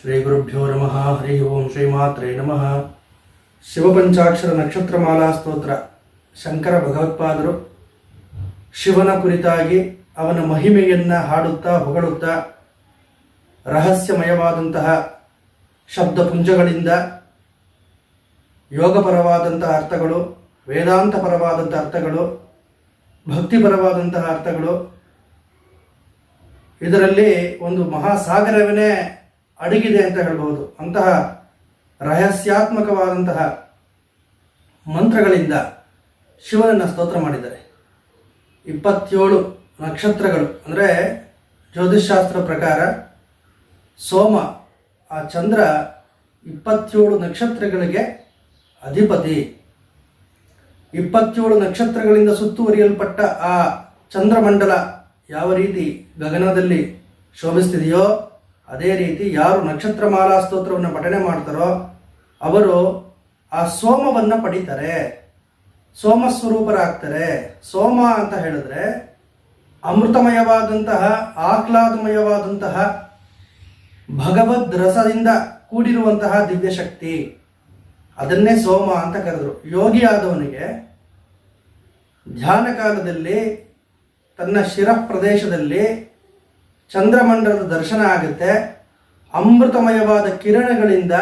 ಶ್ರೀ ಗುರುಭ್ಯೋ ನಮಃ, ಹರಿ ಓಂ ಶ್ರೀ ಶ್ರೀಮಾತ್ರೇ ನಮಃ. ಶಿವಪಂಚಾಕ್ಷರ ನಕ್ಷತ್ರಮಾಲಾ ಸ್ತೋತ್ರ. ಶಂಕರ ಭಗವತ್ಪಾದರು. ಶಿವನ ಕುರಿತಾಗಿ ಅವನ ಮಹಿಮೆಯನ್ನು ಹಾಡುತ್ತಾ ಹೊಗಳುತ್ತಾ ರಹಸ್ಯಮಯವಾದಂತಹ ಶಬ್ದಪುಂಜಗಳಿಂದ ಯೋಗಪರವಾದಂತಹ ಅರ್ಥಗಳು ವೇದಾಂತಪರವಾದಂಥ ಅರ್ಥಗಳು, ಭಕ್ತಿಪರವಾದಂತಹ ಅರ್ಥಗಳು. ಇದರಲ್ಲಿ ಒಂದು ಮಹಾಸಾಗರವೇ ಅಡಗಿದೆ ಅಂತ ಹೇಳಬಹುದು. ಅಂತಹ ರಹಸ್ಯಾತ್ಮಕವಾದಂತಹ ಮಂತ್ರಗಳಿಂದ ಶಿವನನ್ನು ಸ್ತೋತ್ರ ಮಾಡಿದ್ದಾರೆ. ಇಪ್ಪತ್ತೇಳು ನಕ್ಷತ್ರಗಳು, ಅಂದರೆ ಜ್ಯೋತಿಷ್ಶಾಸ್ತ್ರ ಪ್ರಕಾರ ಸೋಮ, ಆ ಚಂದ್ರ ಇಪ್ಪತ್ತೇಳು ನಕ್ಷತ್ರಗಳಿಗೆ ಅಧಿಪತಿ. ಇಪ್ಪತ್ತೇಳು ನಕ್ಷತ್ರಗಳಿಂದ ಸುತ್ತುವರಿಯಲ್ಪಟ್ಟ ಆ ಚಂದ್ರಮಂಡಲ ಯಾವ ರೀತಿ ಗಗನದಲ್ಲಿ ಶೋಭಿಸ್ತಿದೆಯೋ ಅದೇ ರೀತಿ ಯಾರು ನಕ್ಷತ್ರಮಾಲಾ ಸ್ತೋತ್ರವನ್ನು ಪಠನೆ ಮಾಡ್ತಾರೋ ಅವರು ಆ ಸೋಮವನ್ನು ಪಡಿತಾರೆ. ಸೋಮ ಸ್ವರೂಪರಾಗ್ತಾರೆ. ಸೋಮ ಅಂತ ಹೇಳಿದ್ರೆ ಅಮೃತಮಯವಾದಂತಹ, ಆಹ್ಲಾದಮಯವಾದಂತಹ, ಭಗವದ್ ರಸದಿಂದ ಕೂಡಿರುವಂತಹ ದಿವ್ಯ ಶಕ್ತಿ. ಅದನ್ನೇ ಸೋಮ ಅಂತ ಕರೆದರು. ಯೋಗಿ ಆದವನಿಗೆ ಧ್ಯಾನ ಕಾಲದಲ್ಲಿ ತನ್ನ ಶಿರ ಪ್ರದೇಶದಲ್ಲಿ ಚಂದ್ರಮಂಡಲದ ದರ್ಶನ ಆಗುತ್ತೆ. ಅಮೃತಮಯವಾದ ಕಿರಣಗಳಿಂದ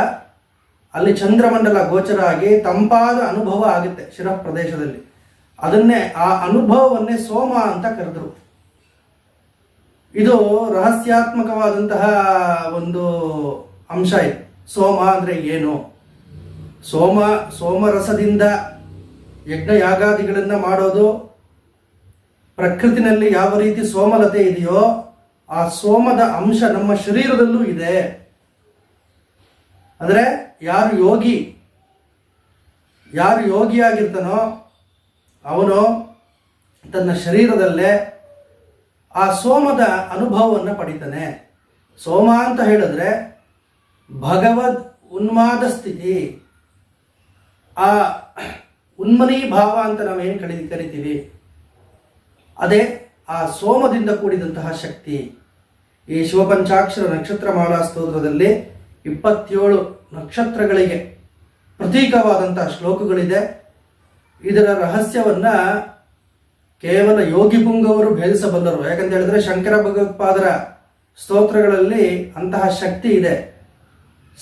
ಅಲ್ಲಿ ಚಂದ್ರಮಂಡಲ ಗೋಚರ ಆಗಿ ತಂಪಾದ ಅನುಭವ ಆಗುತ್ತೆ ಶಿರ ಪ್ರದೇಶದಲ್ಲಿ. ಅದನ್ನೇ ಆ ಅನುಭವವನ್ನೇ ಸೋಮ ಅಂತ ಕರೆದರು. ಇದು ರಹಸ್ಯಾತ್ಮಕವಾದಂತಹ ಒಂದು ಅಂಶ ಇದೆ. ಸೋಮ ಅಂದರೆ ಏನು? ಸೋಮ, ಸೋಮರಸದಿಂದ ಯಜ್ಞ ಯಾಗಾದಿಗಳನ್ನು ಮಾಡೋದು ಪ್ರಕೃತಿನಲ್ಲಿ ಯಾವ ರೀತಿ ಸೋಮಲತೆ ಇದೆಯೋ ಆ ಸೋಮದ ಅಂಶ ನಮ್ಮ ಶರೀರದಲ್ಲೂ ಇದೆ. ಅಂದರೆ ಯಾರು ಯೋಗಿ? ಯಾರು ಯೋಗಿಯಾಗಿರ್ತಾನೋ ಅವನು ತನ್ನ ಶರೀರದಲ್ಲೇ ಆ ಸೋಮದ ಅನುಭವವನ್ನು ಪಡಿತಾನೆ. ಸೋಮ ಅಂತ ಹೇಳಿದ್ರೆ ಭಗವದ್ ಉನ್ಮಾದ ಸ್ಥಿತಿ. ಆ ಉನ್ಮನೀ ಭಾವ ಅಂತ ನಾವೇನು ಕರಿ ಕರಿತೀವಿ? ಅದೇ ಆ ಸೋಮದಿಂದ ಕೂಡಿದಂತಹ ಶಕ್ತಿ. ಈ ಶಿವಪಂಚಾಕ್ಷರ ನಕ್ಷತ್ರ ಮಾಲಾ ಸ್ತೋತ್ರದಲ್ಲಿ ಇಪ್ಪತ್ತೇಳು ನಕ್ಷತ್ರಗಳಿಗೆ ಪ್ರತೀಕವಾದಂತಹ ಶ್ಲೋಕಗಳಿದೆ. ಇದರ ರಹಸ್ಯವನ್ನ ಕೇವಲ ಯೋಗಿ ಪುಂಗವರು ಭೇದಿಸಬಲ್ಲರು. ಯಾಕಂತ ಹೇಳಿದ್ರೆ ಶಂಕರ ಭಗವತ್ಪಾದರ ಸ್ತೋತ್ರಗಳಲ್ಲಿ ಅಂತಹ ಶಕ್ತಿ ಇದೆ.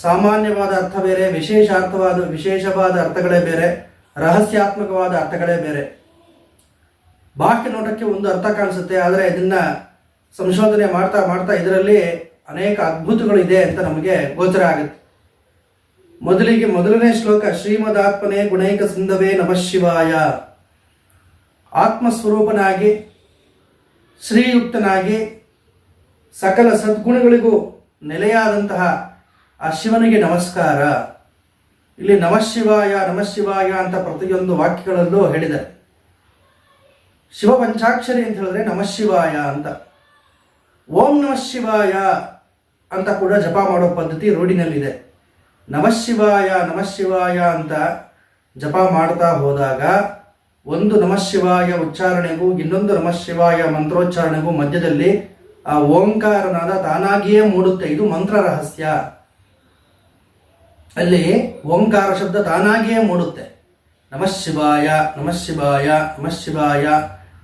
ಸಾಮಾನ್ಯವಾದ ಅರ್ಥ ಬೇರೆ ವಿಶೇಷ ಅರ್ಥವಾದ ವಿಶೇಷವಾದ ಅರ್ಥಗಳೇ ಬೇರೆ, ರಹಸ್ಯಾತ್ಮಕವಾದ ಅರ್ಥಗಳೇ ಬೇರೆ. ಬಾಹ್ಯ ನೋಟಕ್ಕೆ ಒಂದು ಅರ್ಥ ಕಾಣಿಸುತ್ತೆ, ಆದರೆ ಇದನ್ನ ಸಂಶೋಧನೆ ಮಾಡ್ತಾ ಮಾಡ್ತಾ ಇದರಲ್ಲಿ ಅನೇಕ ಅದ್ಭುತಗಳಿದೆ ಅಂತ ನಮಗೆ ಗೋಚರ ಆಗುತ್ತೆ. ಮೊದಲಿಗೆ ಮೊದಲನೇ ಶ್ಲೋಕ, ಶ್ರೀಮದಾತ್ಮನೇ ಗುಣೈಕ ಸಿಂಧವೇ ನಮಃ ಶಿವಾಯ. ಆತ್ಮಸ್ವರೂಪನಾಗಿ, ಶ್ರೀಯುಕ್ತನಾಗಿ, ಸಕಲ ಸದ್ಗುಣಗಳಿಗೂ ನೆಲೆಯಾದಂತಹ ಆ ಶಿವನಿಗೆ ನಮಸ್ಕಾರ. ಇಲ್ಲಿ ನಮಃ ಶಿವಾಯ ನಮಃ ಶಿವಾಯ ಅಂತ ಪ್ರತಿಯೊಂದು ವಾಕ್ಯಗಳಲ್ಲೂ ಹೇಳಿದ್ದಾರೆ. ಶಿವ ಪಂಚಾಕ್ಷರಿ ಅಂತ ಹೇಳಿದ್ರೆ ನಮಃ ಶಿವಾಯ ಅಂತ. ಓಂ ನಮಃ ಶಿವಾಯ ಅಂತ ಕೂಡ ಜಪ ಮಾಡೋ ಪದ್ಧತಿ ರೂಢಿನಲ್ಲಿದೆ ನಮಃ ಶಿವಾಯ ನಮಃ ಶಿವಾಯ ಅಂತ ಜಪ ಮಾಡ್ತಾ ಹೋದಾಗ ಒಂದು ನಮಃ ಶಿವಾಯ ಉಚ್ಚಾರಣೆಗೂ ಇನ್ನೊಂದು ನಮಃ ಶಿವಾಯ ಮಂತ್ರೋಚ್ಚಾರಣೆಗೂ ಮಧ್ಯದಲ್ಲಿ ಆ ಓಂಕಾರನಾದ ತಾನಾಗಿಯೇ ಮೂಡುತ್ತೆ. ಇದು ಮಂತ್ರ ರಹಸ್ಯ. ಅಲ್ಲಿ ಓಂಕಾರ ಶಬ್ದ ತಾನಾಗಿಯೇ ಮೂಡುತ್ತೆ. ನಮಃ ಶಿವಾಯ ನಮಃ ಶಿವಾಯ ನಮಃ ಶಿವಾಯ.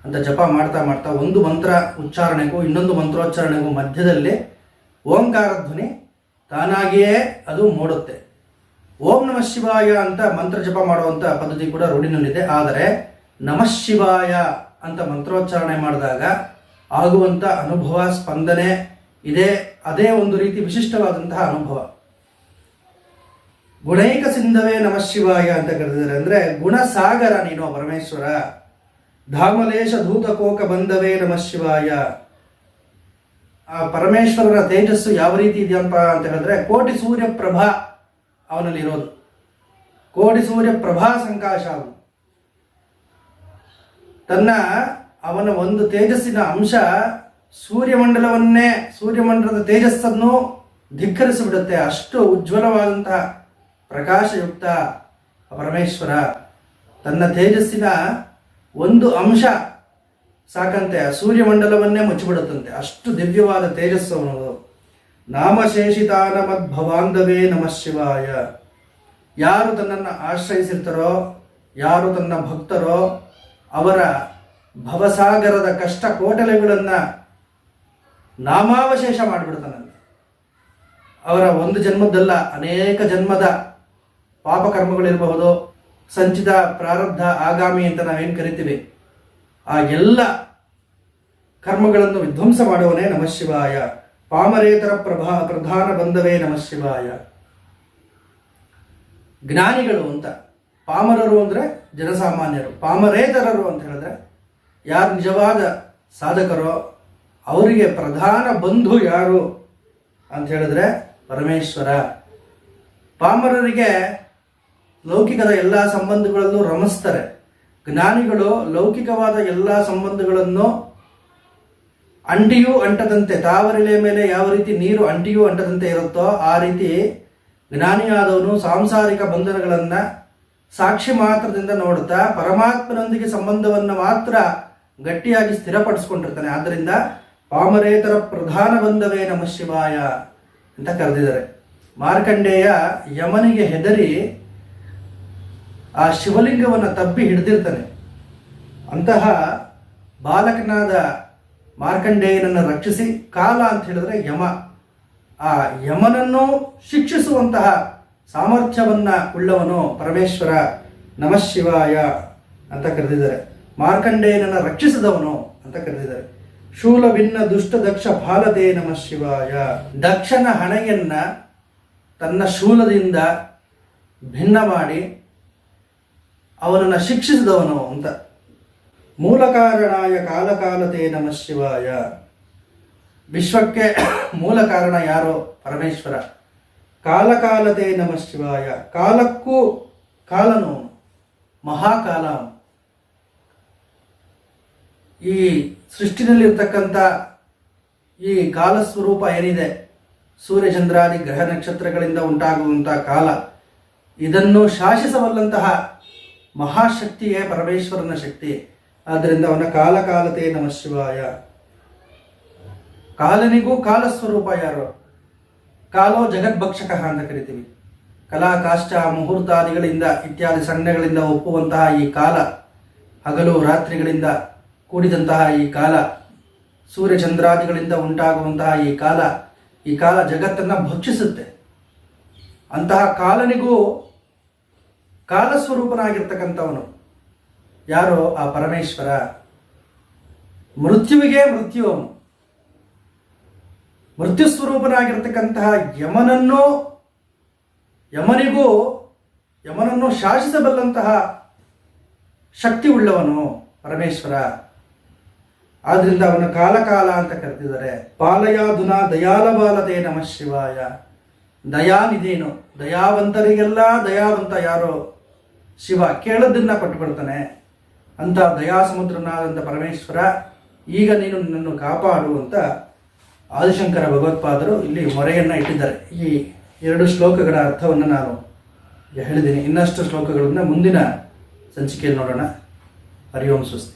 ಅಂತ ಜಪ ಮಾಡ್ತಾ ಮಾಡ್ತಾ ಒಂದು ಮಂತ್ರ ಉಚ್ಚಾರಣೆಗೂ ಇನ್ನೊಂದು ಮಂತ್ರೋಚ್ಚಾರಣೆಗೂ ಮಧ್ಯದಲ್ಲಿ ಓಂಕಾರ ಧ್ವನಿ ತಾನಾಗಿಯೇ ಅದು ಮೂಡುತ್ತೆ. ಓಂ ನಮಃ ಶಿವಾಯ ಅಂತ ಮಂತ್ರ ಜಪ ಮಾಡುವಂಥ ಪದ್ಧತಿ ಕೂಡ ರೂಢಿನಲ್ಲಿದೆ. ಆದರೆ ನಮಃ ಶಿವಾಯ ಅಂತ ಮಂತ್ರೋಚ್ಚಾರಣೆ ಮಾಡಿದಾಗ ಆಗುವಂಥ ಅನುಭವ, ಸ್ಪಂದನೆ ಇದೆ. ಅದೇ ಒಂದು ರೀತಿ ವಿಶಿಷ್ಟವಾದಂತಹ ಅನುಭವ. ಗುಣೈಕ ಸಿಂಧವೇ ನಮಃ ಶಿವಾಯ ಅಂತ ಕರೆದಿದ್ದಾರೆ ಅಂದ್ರೆ ಗುಣಸಾಗರ ನೀನು ಪರಮೇಶ್ವರ. ಧಾಮಲೇಶ ಧೂತಕೋಕ ಬಂದವೇ ನಮಃ ಶಿವಾಯ. ಆ ಪರಮೇಶ್ವರರ ತೇಜಸ್ಸು ಯಾವ ರೀತಿ ಇದೆಯಪ್ಪ ಅಂತ ಹೇಳಿದ್ರೆ, ಕೋಟಿ ಸೂರ್ಯ ಪ್ರಭಾ ಅವನಲ್ಲಿ ಇರೋದು ಕೋಟಿ ಸೂರ್ಯ ಪ್ರಭಾ ಸಂಕಾಶ ಅವನು ತನ್ನ ಅವನ ಒಂದು ತೇಜಸ್ಸಿನ ಅಂಶ ಸೂರ್ಯಮಂಡಲವನ್ನೇ, ಸೂರ್ಯಮಂಡಲದ ತೇಜಸ್ಸನ್ನು ಧಿಕ್ಕರಿಸಿಬಿಡುತ್ತೆ. ಅಷ್ಟು ಉಜ್ವಲವಾದಂತಹ ಪ್ರಕಾಶಯುಕ್ತ ಪರಮೇಶ್ವರ. ತನ್ನ ತೇಜಸ್ಸಿನ ಒಂದು ಅಂಶ ಸಾಕಂತೆ, ಆ ಸೂರ್ಯಮಂಡಲವನ್ನೇ ಮುಚ್ಚಿಬಿಡುತ್ತಂತೆ. ಅಷ್ಟು ದಿವ್ಯವಾದ ತೇಜಸ್ಸು ಅವನದು. ನಾಮಶೇಷಿತಾನ ಮದ್ಭವಾಂಧವೇ ನಮಃ ಶಿವಾಯ. ಯಾರು ತನ್ನನ್ನು ಆಶ್ರಯಿಸಿರ್ತಾರೋ, ಯಾರು ತನ್ನ ಭಕ್ತರೋ, ಅವರ ಭವಸಾಗರದ ಕಷ್ಟ ಕೋಟಲೆಗಳನ್ನು ನಾಮಾವಶೇಷ ಮಾಡಿಬಿಡ್ತಾನಂತೆ. ಅವರ ಒಂದು ಜನ್ಮದ್ದಲ್ಲ, ಅನೇಕ ಜನ್ಮದ ಪಾಪಕರ್ಮಗಳಿರಬಹುದು. ಸಂಚಿತ ಪ್ರಾರಬ್ಧ ಆಗಾಮಿ ಅಂತ ನಾವೇನು ಕರಿತೀವಿ? ಆ ಎಲ್ಲ ಕರ್ಮಗಳನ್ನು ವಿಧ್ವಂಸ ಮಾಡುವನೇ ನಮಃ ಶಿವಾಯ. ಪಾಮರೇತರ ಪ್ರಭಾ ಪ್ರಧಾನ ಬಂಧವೇ ನಮಃ ಶಿವಾಯ. ಜ್ಞಾನಿಗಳು ಅಂತ, ಪಾಮರರು ಅಂದರೆ ಜನಸಾಮಾನ್ಯರು. ಪಾಮರೇತರರು ಅಂತ ಹೇಳಿದ್ರೆ ಯಾರು ನಿಜವಾದ ಸಾಧಕರೋ ಅವರಿಗೆ ಪ್ರಧಾನ ಬಂಧು ಯಾರು ಅಂತ ಹೇಳಿದ್ರೆ ಪರಮೇಶ್ವರ. ಪಾಮರರಿಗೆ ಲೌಕಿಕದ ಎಲ್ಲ ಸಂಬಂಧಗಳಲ್ಲೂ ರಮಿಸ್ತಾರೆ. ಜ್ಞಾನಿಗಳು ಲೌಕಿಕವಾದ ಎಲ್ಲ ಸಂಬಂಧಗಳನ್ನು ಅಂಟಿಯೂ ಅಂಟದಂತೆ ತಾವರಿಲೆ ಮೇಲೆ ಯಾವ ರೀತಿ ನೀರು ಅಂಟಿಯೂ ಅಂಟದಂತೆ ಇರುತ್ತೋ ಆ ರೀತಿ ಜ್ಞಾನಿಯಾದವನು ಸಾಂಸಾರಿಕ ಬಂಧನಗಳನ್ನು ಸಾಕ್ಷಿ ಮಾತ್ರದಿಂದ ನೋಡುತ್ತಾ ಪರಮಾತ್ಮನೊಂದಿಗೆ ಸಂಬಂಧವನ್ನು ಮಾತ್ರ ಗಟ್ಟಿಯಾಗಿ ಸ್ಥಿರಪಡಿಸ್ಕೊಂಡಿರ್ತಾನೆ. ಆದ್ದರಿಂದ ಪಾಮರೇತರ ಪ್ರಧಾನ ಬಂಧವೇ ನಮ ಶಿವಾಯ ಅಂತ ಕರೆದಿದ್ದಾರೆ. ಮಾರ್ಕಂಡೇಯ ಯಮನಿಗೆ ಹೆದರಿ ಆ ಶಿವಲಿಂಗವನ್ನು ತಬ್ಬಿ ಹಿಡಿದಿರ್ತಾನೆ. ಅಂತಹ ಬಾಲಕನಾದ ಮಾರ್ಕಂಡೇಯನನ್ನು ರಕ್ಷಿಸಿ ಕಾಲ ಅಂತ ಹೇಳಿದ್ರೆ ಯಮ. ಆ ಯಮನನ್ನು ಶಿಕ್ಷಿಸುವಂತಹ ಸಾಮರ್ಥ್ಯವನ್ನ ಉಳ್ಳವನು ಪರಮೇಶ್ವರ ನಮಃ ಶಿವಾಯ ಅಂತ ಕರೆದಿದ್ದಾರೆ. ಮಾರ್ಕಂಡೇಯನನ್ನು ರಕ್ಷಿಸಿದವನು ಅಂತ ಕರೆದಿದ್ದಾರೆ. ಶೂಲ ಭಿನ್ನ ದುಷ್ಟ ದಕ್ಷ ಭಾರತೇ ನಮಃ ಶಿವಾಯ. ದಕ್ಷನ ಹಣೆಯನ್ನ ತನ್ನ ಶೂಲದಿಂದ ಭಿನ್ನ ಮಾಡಿ ಅವನನ್ನು ಶಿಕ್ಷಿಸಿದವನು ಅಂತ. ಮೂಲ ಕಾರಣಾಯ ಕಾಲಕಾಲತೆ ನಮಃ ಶಿವಾಯ. ವಿಶ್ವಕ್ಕೆ ಮೂಲ ಕಾರಣ ಯಾರೋ ಪರಮೇಶ್ವರ. ಕಾಲಕಾಲತೆ ನಮಃ ಶಿವಾಯ. ಕಾಲಕ್ಕೂ ಕಾಲನು ಮಹಾಕಾಲ. ಈ ಸೃಷ್ಟಿನಲ್ಲಿರ್ತಕ್ಕಂಥ ಈ ಕಾಲ ಸ್ವರೂಪ ಏನಿದೆ? ಸೂರ್ಯಚಂದ್ರಾದಿ ಗ್ರಹ ನಕ್ಷತ್ರಗಳಿಂದ ಉಂಟಾಗುವಂಥ ಕಾಲ. ಇದನ್ನು ಶಾಸಿಸಬಲ್ಲಂತಹ ಮಹಾಶಕ್ತಿಯೇ ಪರಮೇಶ್ವರನ ಶಕ್ತಿ. ಆದ್ದರಿಂದ ಅವನ ಕಾಲಕಾಲತೆ ನಮಃ ಶಿವಾಯ. ಕಾಲನಿಗೂ ಕಾಲ ಸ್ವರೂಪ ಯಾರು? ಕಾಲೋ ಜಗದ್ಭಕ್ಷಕ ಅಂತ ಕರಿತೀವಿ. ಕಲಾ ಕಾಷ್ಟ ಮುಹೂರ್ತಾದಿಗಳಿಂದ ಇತ್ಯಾದಿ ಸಣ್ಣಗಳಿಂದ ಒಪ್ಪುವಂತಹ ಈ ಕಾಲ, ಹಗಲು ರಾತ್ರಿಗಳಿಂದ ಕೂಡಿದಂತಹ ಈ ಕಾಲ, ಸೂರ್ಯಚಂದ್ರಾದಿಗಳಿಂದ ಉಂಟಾಗುವಂತಹ ಈ ಕಾಲ ಈ ಕಾಲ ಜಗತ್ತನ್ನು ಭಕ್ಷಿಸುತ್ತೆ. ಅಂತಹ ಕಾಲನಿಗೂ ಕಾಲಸ್ವರೂಪನಾಗಿರ್ತಕ್ಕಂಥವನು. ಯಾರು ಆ ಪರಮೇಶ್ವರ? ಮೃತ್ಯುವಿಗೆ ಮೃತ್ಯು ಅವನು. ಮೃತ್ಯು ಸ್ವರೂಪನಾಗಿರ್ತಕ್ಕಂತಹ ಯಮನನ್ನು, ಯಮನಿಗೂ, ಯಮನನ್ನು ಶಾಸಿಸಬಲ್ಲಂತಹ ಶಕ್ತಿ ಉಳ್ಳವನು ಪರಮೇಶ್ವರ. ಆದ್ದರಿಂದ ಅವನು ಕಾಲ ಕಾಲ ಅಂತ ಕರೆದಿದ್ದಾರೆ. ದಯಾಲ ಬಾಲತೆ ನಮಃ ಶಿವಾಯ. ದಯಾನಿಧೇನು ದಯಾವಂತರಿಗೆಲ್ಲ ದಯಾವಂತ ಯಾರೋ? ಶಿವ ಕೇಳದನ್ನ ಕೊಟ್ಟುಕೊಡ್ತಾನೆ ಅಂತ ದಯಾ ಸಮುದ್ರನಾದಂಥ ಪರಮೇಶ್ವರ, ಈಗ ನೀನು ನನ್ನನ್ನು ಕಾಪಾಡು ಅಂತ ಆದಿಶಂಕರ ಭಗವತ್ಪಾದರು ಇಲ್ಲಿ ಮೊರೆಯನ್ನು ಇಟ್ಟಿದ್ದಾರೆ. ಈ ಎರಡು ಶ್ಲೋಕಗಳ ಅರ್ಥವನ್ನು ನಾನು ಹೇಳಿದ್ದೀನಿ. ಇನ್ನಷ್ಟು ಶ್ಲೋಕಗಳನ್ನು ಮುಂದಿನ ಸಂಚಿಕೆಯಲ್ಲಿ ನೋಡೋಣ. ಓಂ ಸ್ವಸ್ತಿ.